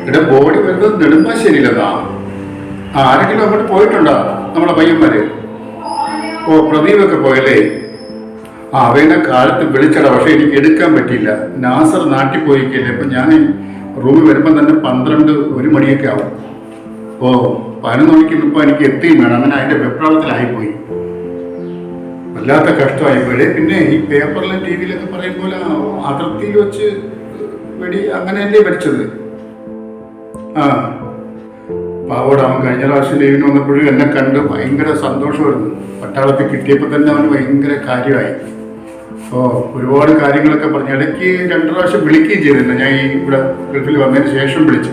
ഇവിടെ ബോഡി വരുന്നത് നെടുമ്പാശ്ശേരിയിലെന്നാ ആരെങ്കിലും അങ്ങോട്ട് പോയിട്ടുണ്ടോ? നമ്മളെ പയ്യന്മാര്? ഓ പ്രദീപൊക്കെ പോയല്ലേ? അവനെ കാലത്ത് വിളിച്ചടാ പക്ഷെ എനിക്ക് എടുക്കാൻ പറ്റിയില്ല. നാസർ നാട്ടിൽ പോയിക്കല്ലേ ഇപ്പൊ ഞാൻ റൂമിൽ വരുമ്പോൾ തന്നെ പന്ത്രണ്ട് ഒരു മണിയൊക്കെ ആവും. ഓ പതിനൊന്ന് മണിക്ക് ഇപ്പൊ എനിക്ക് എത്തിയും വേണം. അങ്ങനെ അതിന്റെ വെപ്രാളത്തിലായിപ്പോയി. വല്ലാത്ത കഷ്ടമായി. പോയി പിന്നെ ഈ പേപ്പറിലും ടി വിയിലൊക്കെ പറയും പോലെ അതിർത്തിയിൽ വെച്ച് വെടി അങ്ങനെയല്ലേ മരിച്ചത് ആ. പാവോട് അവൻ കഴിഞ്ഞ പ്രാവശ്യം ലീവിന് വന്നപ്പോഴും എന്നെ കണ്ട് ഭയങ്കര സന്തോഷമായിരുന്നു. പട്ടാളത്തിൽ കിട്ടിയപ്പോൾ തന്നെ അവന് ഭയങ്കര കാര്യമായി. ഓ ഒരുപാട് കാര്യങ്ങളൊക്കെ പറഞ്ഞു. ഇടയ്ക്ക് രണ്ട് പ്രാവശ്യം വിളിക്കുകയും ചെയ്തിരുന്നു. ഞാൻ ഈ ഇവിടെ ഗൾഫിൽ വന്നതിന് ശേഷം വിളിച്ചു.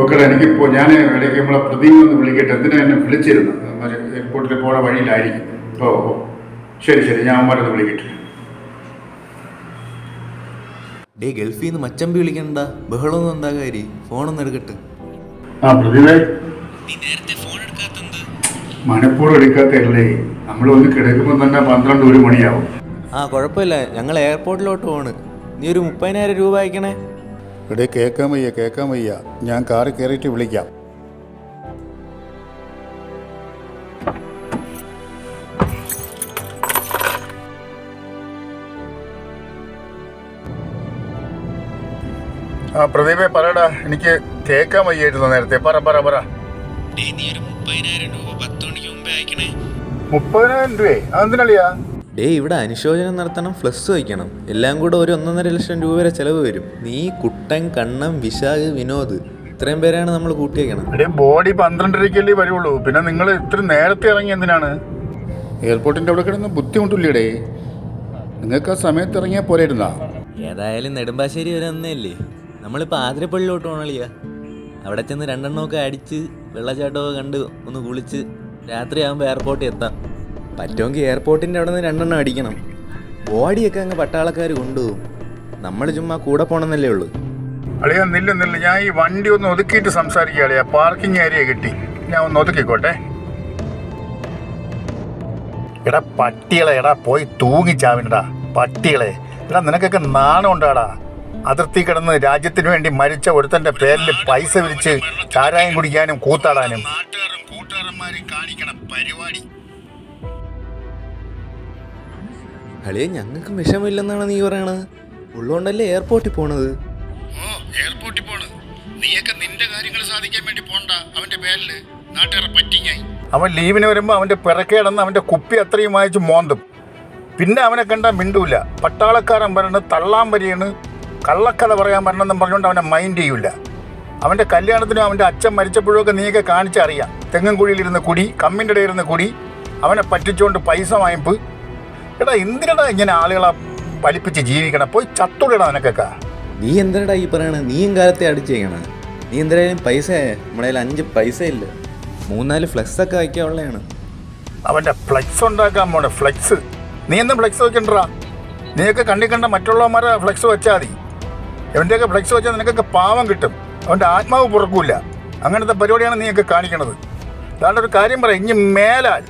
ഓക്കെ എനിക്കിപ്പോൾ ഞാൻ ഇടയ്ക്ക് നമ്മളെ പ്രദീപ് ഒന്ന് വിളിക്കട്ടെ. എന്തിനാ എന്നെ വിളിച്ചിരുന്നു എയർപോർട്ടിൽ പോണ വഴിയിലായിരിക്കും. ഓ ഓ. ശരി ശരി. ഞാൻ അവന്മാരൊന്ന് വിളിക്കട്ടെ. ഡേ ഗൾഫിൽ നിന്ന് മച്ചമ്പി വിളിക്കണ്ട ബഹളമൊന്നും എന്താ കാര്യം ഫോണൊന്നും എടുക്കട്ടെ. ആ പ്രതിഭേ നീ നേരത്തെ ഫോൺ എടുക്കാത്തത് മണിപ്പൂർ എടുക്കാത്തല്ലേ? നമ്മൾ ഒന്ന് കിടക്കുമ്പോൾ തന്നെ പന്ത്രണ്ട് ഒരു മണിയാവും. ആ കുഴപ്പമില്ല. ഞങ്ങൾ എയർപോർട്ടിലോട്ട് പോണ് നീ ഒരു മുപ്പതിനായിരം രൂപ അയക്കണേ. ഇവിടെ കേൾക്കാൻ വയ്യ കേൾക്കാൻ വയ്യ. ഞാൻ കാറിൽ കയറിയിട്ട് വിളിക്കാം. ആ പ്രദീപെ പറയടാ എനിക്ക് കേൾക്കാൻ വയ്യായിരുന്നു നേരത്തെ. പറ പറ പറ. മുപ്പതിനായിരം രൂപയെ അതെന്തിനളിയാ? ഡേ ഇവിടെ അനുശോചനം നടത്തണം ഫ്ലസ് വയ്ക്കണം. എല്ലാം കൂടെ ഒരു ഒന്നൊന്നര ലക്ഷം രൂപ വരെ ചെലവ് വരും. നീ കുട്ടൻ കണ്ണം വിശാഖ് വിനോദ് ഇത്രയും പേരാണ് നമ്മൾ കൂട്ടിയേക്കണം ബോഡി പന്ത്രണ്ടരക്കല്ലേ വരുള്ളൂ പിന്നെ നിങ്ങൾ ഇത്ര നേരത്തെ ഇറങ്ങി എന്തിനാണ്? എയർപോർട്ടിന്റെ അവിടെ കിടന്ന് ബുദ്ധിമുട്ടില്ലേടേ നിങ്ങൾക്ക് ആ സമയത്ത് ഇറങ്ങിയാൽ പോരായിരുന്നാ ഏതായാലും നെടുമ്പാശ്ശേരി വരെ ഒന്നല്ലേ നമ്മളിപ്പോൾ ആതിരപ്പള്ളിയിലോട്ട് പോകണളിയ അവിടെ ചെന്ന് രണ്ടെണ്ണമൊക്കെ അടിച്ച് വെള്ളച്ചാട്ടമൊക്കെ കണ്ട് ഒന്ന് കുളിച്ച് രാത്രിയാകുമ്പോൾ എയർപോർട്ടിൽ എത്താം. പറ്റുമെങ്കിൽ എയർപോർട്ടിന്റെ അവിടെ നിന്ന് രണ്ടെണ്ണം അടിക്കണം. ബോഡിയൊക്കെ അങ്ങ് പട്ടാളക്കാർ കൊണ്ടുപോകും. നമ്മൾ ചുമ്മാ കൂടെ പോകണമെന്നല്ലേ ഉള്ളൂ. അളിയ നില്ല നില്ല. ഞാൻ ഈ വണ്ടി ഒന്ന് ഒതുക്കിയിട്ട് സംസാരിക്കുക അളിയ. പാർക്കിംഗ് ഏരിയ കിട്ടി. ഞാൻ ഒന്ന് ഒതുക്കിക്കോട്ടെ. എടാ പട്ടികളെ എടാ പോയി തൂങ്ങിച്ചാവിനടാ. പട്ടികളെ. എടാ നിനക്കൊക്കെ നാണം ഉണ്ടാടാ അതിർത്തി കിടന്ന് രാജ്യത്തിന് വേണ്ടി മരിച്ച ഒരുത്തന്റെ പേരിൽ പൈസ വിരിച്ച് ചാരായം കുടിക്കാനും കൂത്താടാനും. കാണിക്കണം പരിപാടി. അളിയെ ഞങ്ങൾക്കും വിഷമില്ലെന്നാണ് നീ പറയണത്. ഉള്ളോണ്ടല്ലേ എയർപോർട്ടിൽ പോണത്? ഓ എയർപോർട്ടിൽ പോണത്. നീയൊക്കെ നിന്റെ കാര്യങ്ങൾ സാധിക്കാൻ വേണ്ടി പോണ്ട അവന്റെ പേരിൽ. നാട്ടുകാരെ പറ്റിങ്ങായി. അവൻ ലീവിന് വരുമ്പോ അവന്റെ പിറക്കേടന്ന് അവന്റെ കുപ്പി അത്രയും വായിച്ച് മോന്തും. പിന്നെ അവനെ കണ്ടാൽ മിണ്ടൂല. പട്ടാളക്കാരൻ വരണ് തള്ളാൻ വരികയാണ് കള്ളക്കഥ പറയാൻ പറ്റണമെന്നും പറഞ്ഞുകൊണ്ട് അവനെ മൈൻഡ് ചെയ്യൂല. അവന്റെ കല്യാണത്തിനും അവന്റെ അച്ഛൻ മരിച്ചപ്പോഴൊക്കെ നീയൊക്കെ കാണിച്ചറിയാം തെങ്ങൻകുഴിയിലിരുന്ന് കുടി കമ്മിന്റെ ഇടയിരുന്ന് കുടി അവനെ പറ്റിച്ചുകൊണ്ട് പൈസ വായ്പ് എടാ എന്തിനടാ ഇങ്ങനെ ആളുകളെ പലിപ്പിച്ച് ജീവിക്കണം? പോയി ചത്തുടടാ നിനക്കൊക്കെ. നീ എന്തിനടാ ഈ പറയണത് നീയും കാലത്തെ അടിച്ചേക്കണ നീ എന്തായാലും പൈസ നമ്മുടെ അഞ്ച് പൈസ ഇല്ല. മൂന്നാൽ ഫ്ലെക്സ് ഒക്കെ വയ്ക്കാനുള്ളതാണ് അവന്റെ ഫ്ലെക്സ് ഉണ്ടാക്കാൻ പോണേ ഫ്ലെക്സ് നീ എന്തും ഫ്ലെക്സ് വെക്കണ്ടാ നീയൊക്കെ കണ്ടിക്കണ്ട കണ്ട മറ്റുള്ളവന്മാരെ ഫ്ലെക്സ് വെച്ചാൽ മതി. അവന്റെയൊക്കെ ഫ്ലെക്സ് വെച്ചാൽ നിനക്കൊക്കെ പാവം കിട്ടും. അവന്റെ ആത്മാവ് പുറക്കൂല. അങ്ങനത്തെ പരിപാടിയാണ് നീയൊക്കെ കാണിക്കണത്. അതാണ്ട് ഒരു കാര്യം പറയാം ഇനി മേലാൽ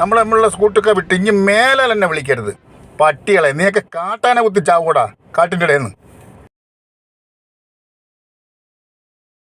നമ്മൾ നമ്മളുള്ള സ്കൂട്ടൊക്കെ വിട്ട് ഇനി മേലാൽ എന്നെ വിളിക്കരുത്. പട്ടികളെ നീയൊക്കെ കാട്ടാനെ കുത്തി ചാവൂടാ കാട്ടിന്റെ ഇടയിൽ നിന്ന്